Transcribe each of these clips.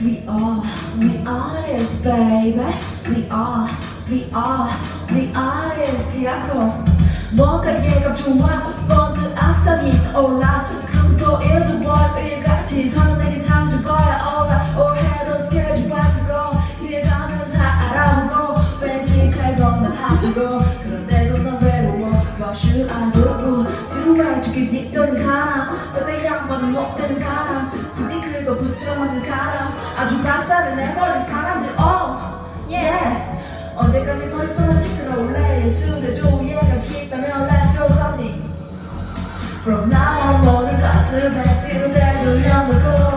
We are, we are this baby. We are, we are, we are this 디라코. 뭔가 얘가 좋아, 뭔그 악성이 떠올라. 금도 일도 월요일같이 서로 내게 상줄 거야. Alright, 올해도 스케줄 맞추고 기대가면 다 알아보고 팬시 탈건만 하고 그런데도 난 외로워. What should I do? 지루해 죽기 직전인 사람, 저대 양반은 못되는 사람, 굳이 그거 부스럼하는 사람, 아주 박살을 내버린 사람들. Oh, yes. 언제까지 머릿속만 시끄러울래? 예술의 조예가 깊다면 Let's do something. From now on 모든 것을 백지로 되돌려놓고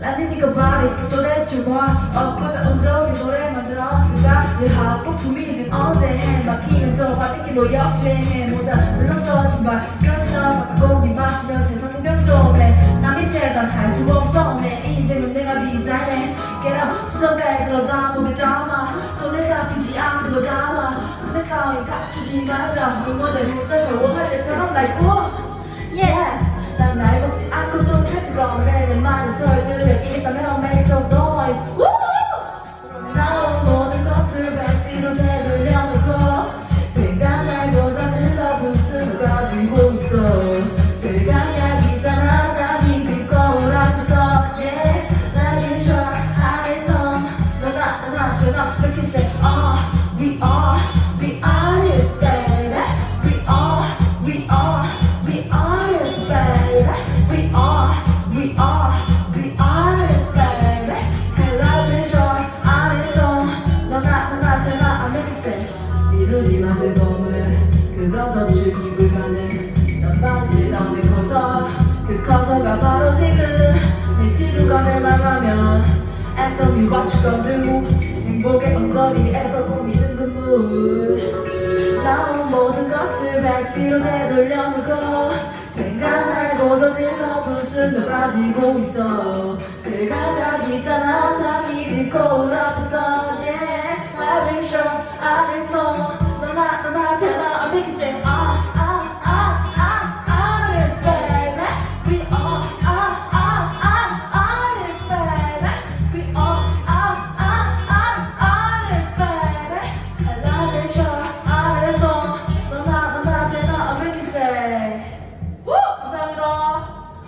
Think about it. 도대체 뭘 엊그제 온종일 노래만 들었을까? 일하고 품이진 언제 해 막히는 저 바퀴로 역주행해 모자 눌렀어 신발 껴서 공기 마시며 세상 구경 좀해. 남이 재단 할 수 없어 내 인생은 내가 디자인해. up 수정해 그러다 보게 담아. 손에 잡히지 않는 거 담아. 무색 따위 갖추지 마자. 응원의 문자 샤워할 때처럼 날 구워. Yes 난또 내 말에 설들을 있다면 make some Woo! 나온 모든 것을 백지로 되돌려놓고 생각 말고 저질러 부스를 가지고 있어 즐각 마세 너는 그거 덮치기 불가능. 선방실 다음에 커서 그 커서가 바로 지금. 내 지구가 멸망하면 you gonna do 행복의 언저리에서 고민은 근무 나온 모든 것을 백지로 되돌려놓고 생각 말고 저질러 부스를 가지고 있어. 즐감각 있잖아 뒷 거울 앞에